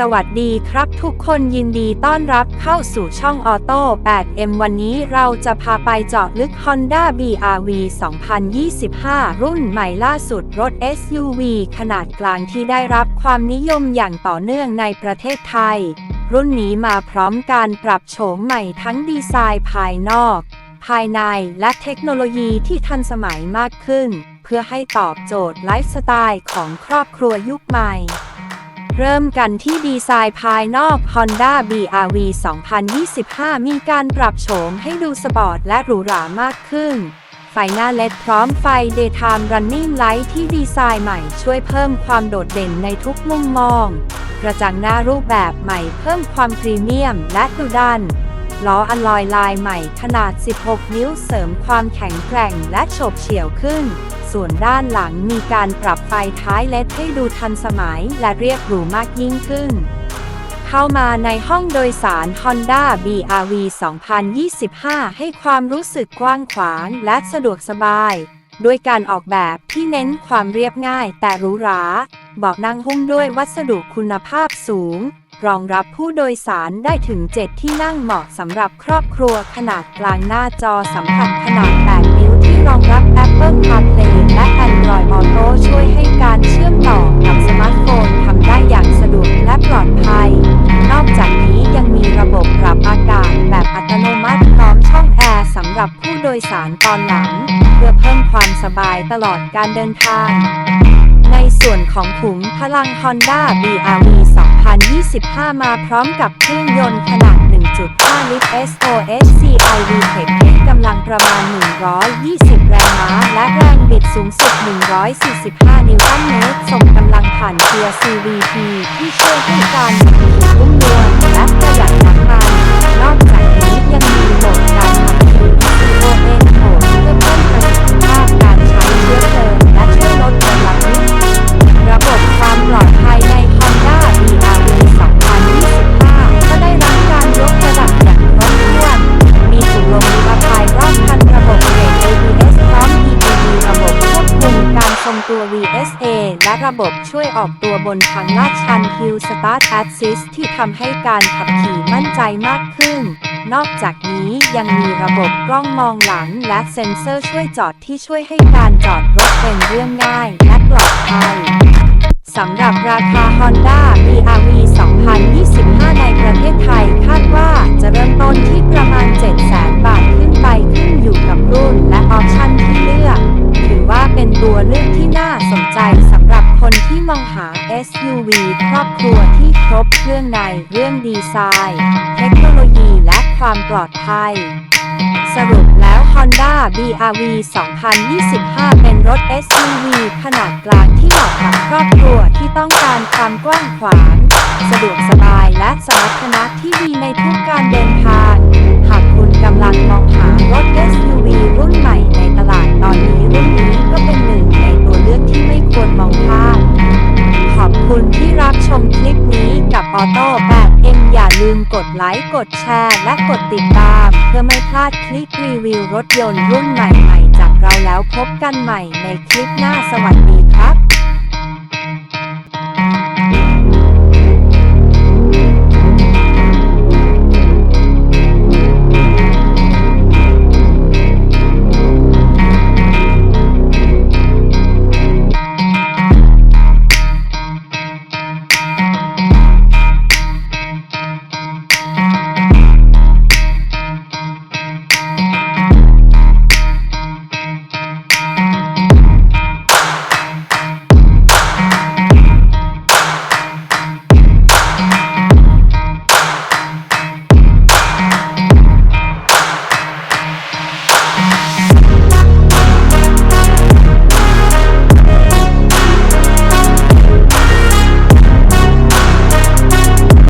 สวัสดีครับทุกคนยินดีต้อนรับเข้าสู่ช่องออโต้ 8M วันนี้เราจะพาไปเจาะลึก Honda BRV 2025 รุ่นใหม่ล่าสุดรถ SUV ขนาดกลางที่ได้รับความนิยมอย่างต่อเนื่องในประเทศไทย รุ่นนี้มาพร้อมการปรับโฉมใหม่ทั้งดีไซน์ภายนอก ภายในและเทคโนโลยีที่ทันสมัยมากขึ้น เพื่อให้ตอบโจทย์ไลฟ์สไตล์ของครอบครัวยุคใหม่ เริ่มกันที่ดีไซน์ภายนอก Honda BRV 2025 มีการปรับโฉมให้ดูสปอร์ตและหรูหรามากขึ้น ไฟหน้าเลดพร้อมไฟ Daytime Running Light ที่ดีไซน์ใหม่ช่วยเพิ่มความโดดเด่นในทุกมุมมอง กระจังหน้ารูปแบบใหม่เพิ่มความพรีเมียมและดุดัน ล้ออลลอยลายใหม่ขนาด 16 นิ้วเสริมความแข็งแกร่งและโฉบเฉี่ยวขึ้น ส่วนด้านหลังมีการปรับไฟท้ายเลดให้ดูทันสมัยและเรียบหรูมากยิ่งขึ้น เข้ามาในห้องโดยสาร Honda BRV 2025 ให้ความรู้สึกกว้างขวางและสะดวกสบายด้วยการออกแบบที่เน้นความเรียบง่ายแต่หรูหราเบอกนั่งหุ้มด้วยวัสดุคุณภาพสูง รองรับผู้โดยสารได้ถึง 7 ที่นั่งเหมาะสำหรับครอบครัวขนาดกลางหน้าจอสัมผัสขนาด 8 นิ้วที่รองรับ Apple CarPlay และ Android Auto ช่วยให้การเชื่อมต่อกับสมาร์ทโฟนทำได้อย่างสะดวกและปลอดภัย นอกจากนี้ยังมีระบบปรับอากาศแบบอัตโนมัติพร้อมช่องแอร์สำหรับผู้โดยสารตอนหลัง เพื่อเพิ่มความสบายตลอดการเดินทางในส่วนของขุมพลัง Honda BRV 2025 มาพร้อมกับเครื่องยนต์ขนาด 1.5 ลิตร SOS CIVTEC กำลังประมาณ 120 แรงม้า และแรงบิดสูงสุด 145 นิวตันเมตร ส่งกำลังผ่านเกียร์ CVT ที่ช่วยให้การขับขี่นุ่มนวลและประหยัดน้ำมันนอกจากนี้ ระบบช่วยออกตัวบนทางลาดชัน Hill Start Assist ที่ทำให้การขับขี่มั่นใจมากขึ้น นอกจากนี้ยังมีระบบกล้องมองหลังและเซ็นเซอร์ช่วยจอดที่ช่วยให้การจอดรถเป็นเรื่องง่ายและปลอดภัยสำหรับราคา Honda BRV 2025 ในประเทศไทยคาดว่าจะเริ่มต้นที่ประมาณ 700,000 บาทขึ้นไปขึ้นอยู่กับรุ่นและออปชันที่เลือก ถือว่าเป็นตัวเลือกที่น่าสนใจส ที่มองหา SUV ครอบครัวที่ครบเครื่องในเรื่องดีไซน์ เทคโนโลยีและความปลอดภัย สรุปแล้ว Honda BRV 2025 เป็นรถ SUV ขนาดกลางที่เหมาะกับครอบครัวที่ต้องการความกว้างขวาง สะดวกสบายและสมรรถนะที่ดีในทุกการเดินทาง หากคุณกำลังมองหารถ SUV รุ่นใหม่ ลืมกดไลค์ กดแชร์ และกดติดตาม เพื่อไม่พลาดคลิปรีวิวรถยนต์รุ่นใหม่ๆ จากเราแล้วพบกันใหม่ในคลิปหน้าสวัสดีครับ